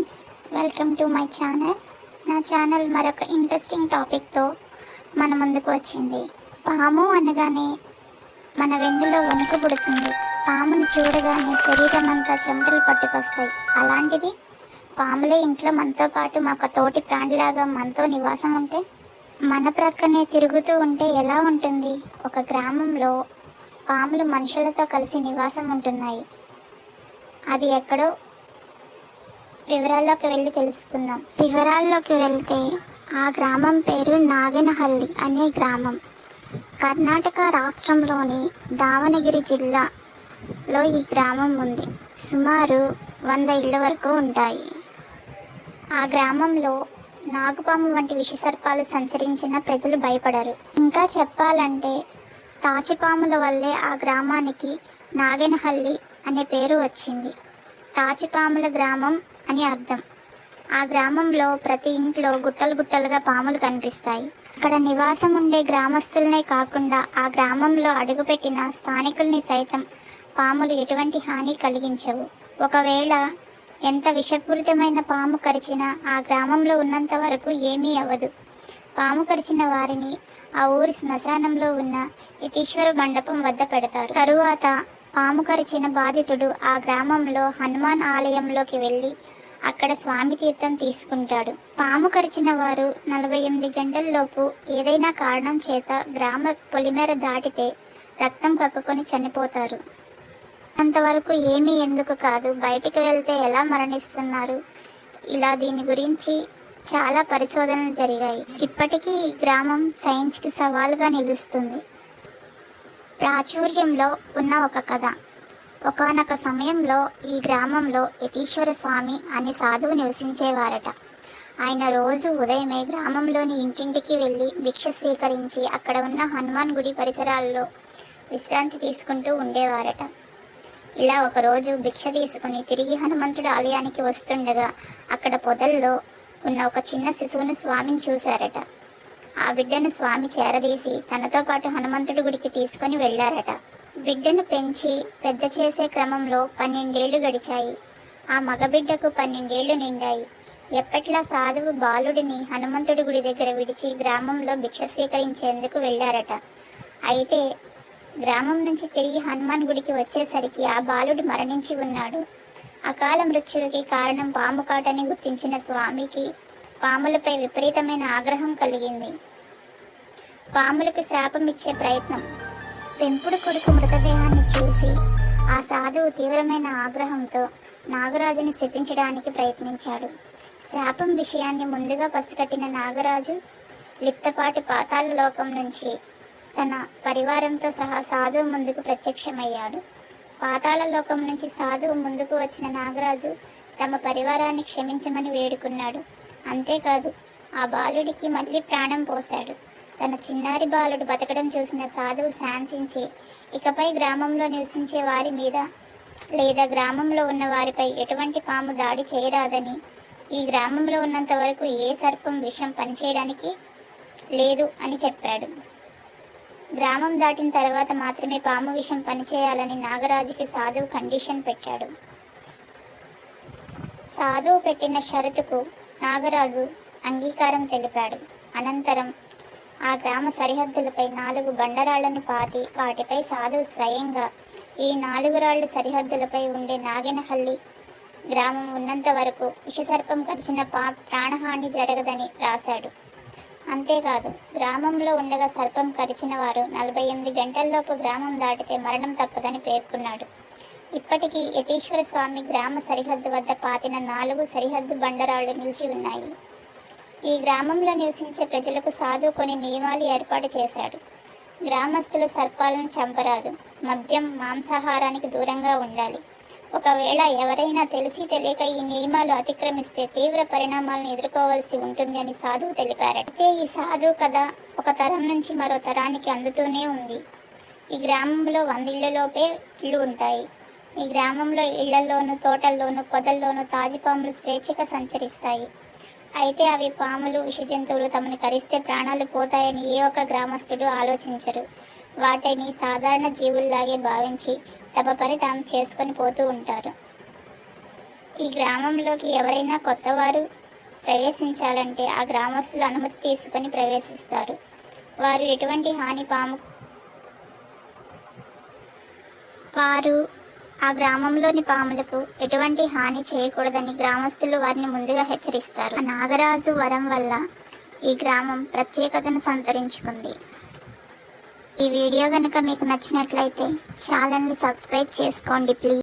Friends welcome to my channel నా channel మరొక interesting టాపిక్తో మన ముందుకు వచ్చింది. పాము అనగానే మన వెన్నులో వణుకు పుడుతుంది. పామును చూడగానే శరీరం అంతా చెమటలు పట్టుకొస్తాయి. అలాంటిది పాములే ఇంట్లో మనతో పాటు మాకు తోటి ప్రాణిలాగా మనతో నివాసం ఉంటే మన ప్రక్కనే తిరుగుతూ ఉంటే ఎలా ఉంటుంది? ఒక గ్రామంలో పాములు మనుషులతో కలిసి నివాసం ఉంటున్నాయి. అది ఎక్కడో వివరాల్లోకి వెళ్ళి తెలుసుకుందాం. వివరాల్లోకి వెళ్తే ఆ గ్రామం పేరు నాగనహల్లి అనే గ్రామం. కర్ణాటక రాష్ట్రంలోని దావణగిరి జిల్లాలో ఈ గ్రామం ఉంది. సుమారు వంద ఇళ్ళ వరకు ఉంటాయి. ఆ గ్రామంలో నాగుపాము వంటి విషసర్పాలు సంచరించిన ప్రజలు భయపడరు. ఇంకా చెప్పాలంటే తాచిపాముల వల్లే ఆ గ్రామానికి నాగనహల్లి అనే పేరు వచ్చింది. తాచిపాముల గ్రామం అని అర్థం. ఆ గ్రామంలో ప్రతి ఇంట్లో గుట్టలు గుట్టలుగా పాములు కనిపిస్తాయి. అక్కడ నివాసం ఉండే గ్రామస్తులనే కాకుండా ఆ గ్రామంలో అడుగుపెట్టిన స్థానికుల్ని సైతం పాములు ఎటువంటి హాని కలిగించవు. ఒకవేళ ఎంత విషపూరితమైన పాము కరిచినా ఆ గ్రామంలో ఉన్నంత వరకు ఏమీ అవ్వదు. పాము కరిచిన వారిని ఆ ఊరి శ్మశానంలో ఉన్న యతీశ్వర మండపం వద్ద పెడతారు. తరువాత పాము కరిచిన బాధితుడు ఆ గ్రామంలో హనుమాన్ ఆలయంలోకి వెళ్ళి అక్కడ స్వామి తీర్థం తీసుకుంటాడు. పాము కరిచిన వారు నలభై ఎనిమిది గంటల్లోపు ఏదైనా కారణం చేత గ్రామ పొలిమేర దాటితే రక్తం కక్కుకొని చనిపోతారు. అంతవరకు ఏమీ ఎందుకు కాదు బయటికి వెళ్తే ఎలా మరణిస్తున్నారు? ఇలా దీని గురించి చాలా పరిశోధనలు జరిగాయి. ఇప్పటికీ ఈ గ్రామం సైన్స్కి సవాలుగా నిలుస్తుంది. ప్రాచుర్యంలో ఉన్న ఒక కథ. ఒకానొక సమయంలో ఈ గ్రామంలో యతీశ్వర స్వామి అనే సాధువు నివసించేవారట. ఆయన రోజు ఉదయమే గ్రామంలోని ఇంటింటికి వెళ్ళి భిక్ష స్వీకరించి అక్కడ ఉన్న హనుమాన్ గుడి పరిసరాల్లో విశ్రాంతి తీసుకుంటూ ఉండేవారట. ఇలా ఒకరోజు భిక్ష తీసుకుని తిరిగి హనుమంతుడి ఆలయానికి వస్తుండగా అక్కడ పొదల్లో ఉన్న ఒక చిన్న శిశువును స్వామిని చూశారట. ఆ బిడ్డను స్వామి చేరదీసి తనతో పాటు హనుమంతుడి గుడికి తీసుకొని వెళ్ళారట. బిడ్డను పెంచి పెద్ద చేసే క్రమంలో పన్నెండేళ్ళు గడిచాయి. ఆ మగబిడ్డకు పన్నెండేళ్ళు నిండాయి. ఎప్పట్లా సాధువు బాలుడిని హనుమంతుడి గుడి దగ్గర విడిచి గ్రామంలో భిక్ష స్వీకరించేందుకు వెళ్ళారట. అయితే గ్రామం నుంచి తిరిగి హనుమాన్ గుడికి వచ్చేసరికి ఆ బాలుడు మరణించి ఉన్నాడు. అకాల మృత్యువుకి కారణం పాము కాటని గుర్తించిన స్వామికి పాములపై విపరీతమైన ఆగ్రహం కలిగింది. పాములకు శాపం ఇచ్చే ప్రయత్నం పెంపుడు కొడుకు మృతదేహాన్ని చూసి ఆ సాధువు తీవ్రమైన ఆగ్రహంతో నాగరాజుని శపించడానికి ప్రయత్నించాడు. శాపం విషయాన్ని ముందుగా పసిగట్టిన నాగరాజు లిప్తపాటి పాతాళ లోకం నుంచి తన పరివారంతో సహా సాధువు ముందుకు ప్రత్యక్షమయ్యాడు. పాతాళ లోకం నుంచి సాధువు ముందుకు వచ్చిన నాగరాజు తమ పరివారాన్ని క్షమించమని వేడుకున్నాడు. అంతేకాదు ఆ బాలుడికి మళ్ళీ ప్రాణం పోశాడు. తన చిన్నారి బాలుడు బతకడం చూసిన సాధువు శాంతించి ఇకపై గ్రామంలో నివసించే వారి మీద లేదా గ్రామంలో ఉన్న వారిపై ఎటువంటి పాము దాడి చేయరాదని ఈ గ్రామంలో ఉన్నంత వరకు ఏ సర్పం విషం పనిచేయడానికి లేదు అని చెప్పాడు. గ్రామం దాటిన తర్వాత మాత్రమే పాము విషం పనిచేయాలని నాగరాజుకి సాధువు కండిషన్ పెట్టాడు. సాధువు పెట్టిన షరతుకు నాగరాజు అంగీకారం తెలిపాడు. అనంతరం ఆ గ్రామ సరిహద్దులపై నాలుగు బండరాళ్ళను పాతి వాటిపై సాధువు స్వయంగా ఈ నాలుగు రాళ్ళ సరిహద్దులపై ఉండే నాగినహల్లి గ్రామం ఉన్నంత వరకు విషసర్పం కరిచిన పా ప్రాణహాని జరగదని రాశాడు. అంతేకాదు గ్రామంలో ఉండగా సర్పం కరిచిన వారు నలభై ఎనిమిది గంటల్లోపు గ్రామం దాటితే మరణం తప్పదని పేర్కొన్నాడు. ఇప్పటికీ యతీశ్వర స్వామి గ్రామ సరిహద్దు వద్ద పాతిన నాలుగు సరిహద్దు బండరాళ్ళు నిలిచి ఉన్నాయి. ఈ గ్రామంలో నివసించే ప్రజలకు సాధు కొన్ని నియమాలు ఏర్పాటు చేశాడు. గ్రామస్తులు సర్పాలను చంపరాదు. మద్యం మాంసాహారానికి దూరంగా ఉండాలి. ఒకవేళ ఎవరైనా తెలిసి తెలియక ఈ నియమాలు అతిక్రమిస్తే తీవ్ర పరిణామాలను ఎదుర్కోవాల్సి ఉంటుంది అని సాధువు తెలిపారట. అయితే ఈ సాధువు కథ ఒక తరం నుంచి మరో తరానికి అందుతూనే ఉంది. ఈ గ్రామంలో వందిళ్ళలోపే ఇళ్ళు ఉంటాయి. ఈ గ్రామంలో ఇళ్ళలోను తోటల్లోనూ పొదల్లోనూ తాజిపాములు స్వేచ్ఛగా సంచరిస్తాయి. అయితే అవి పాములు విష జంతువులు తమను కరిస్తే ప్రాణాలు పోతాయని ఏ ఒక్క గ్రామస్తుడు ఆలోచించరు. వాటిని సాధారణ జీవుల్లాగే భావించి తమ పని తాము చేసుకొని పోతూ ఉంటారు. ఈ గ్రామంలోకి ఎవరైనా కొత్తవారు ప్రవేశించాలంటే ఆ గ్రామస్తులు అనుమతి తీసుకొని ప్రవేశిస్తారు. వారు ఎటువంటి హాని పాము వారు ఆ గ్రామంలోని పాములకు ఎటువంటి హాని చేయకూడదని గ్రామస్తులు వారిని ముందుగా హెచ్చరిస్తారు. ఆ నాగరాజు వరం వల్ల ఈ గ్రామం ప్రత్యేకతను సంతరించుకుంది. ఈ వీడియో కనుక మీకు నచ్చినట్లయితే ఛానల్ని సబ్స్క్రైబ్ చేసుకోండి ప్లీజ్.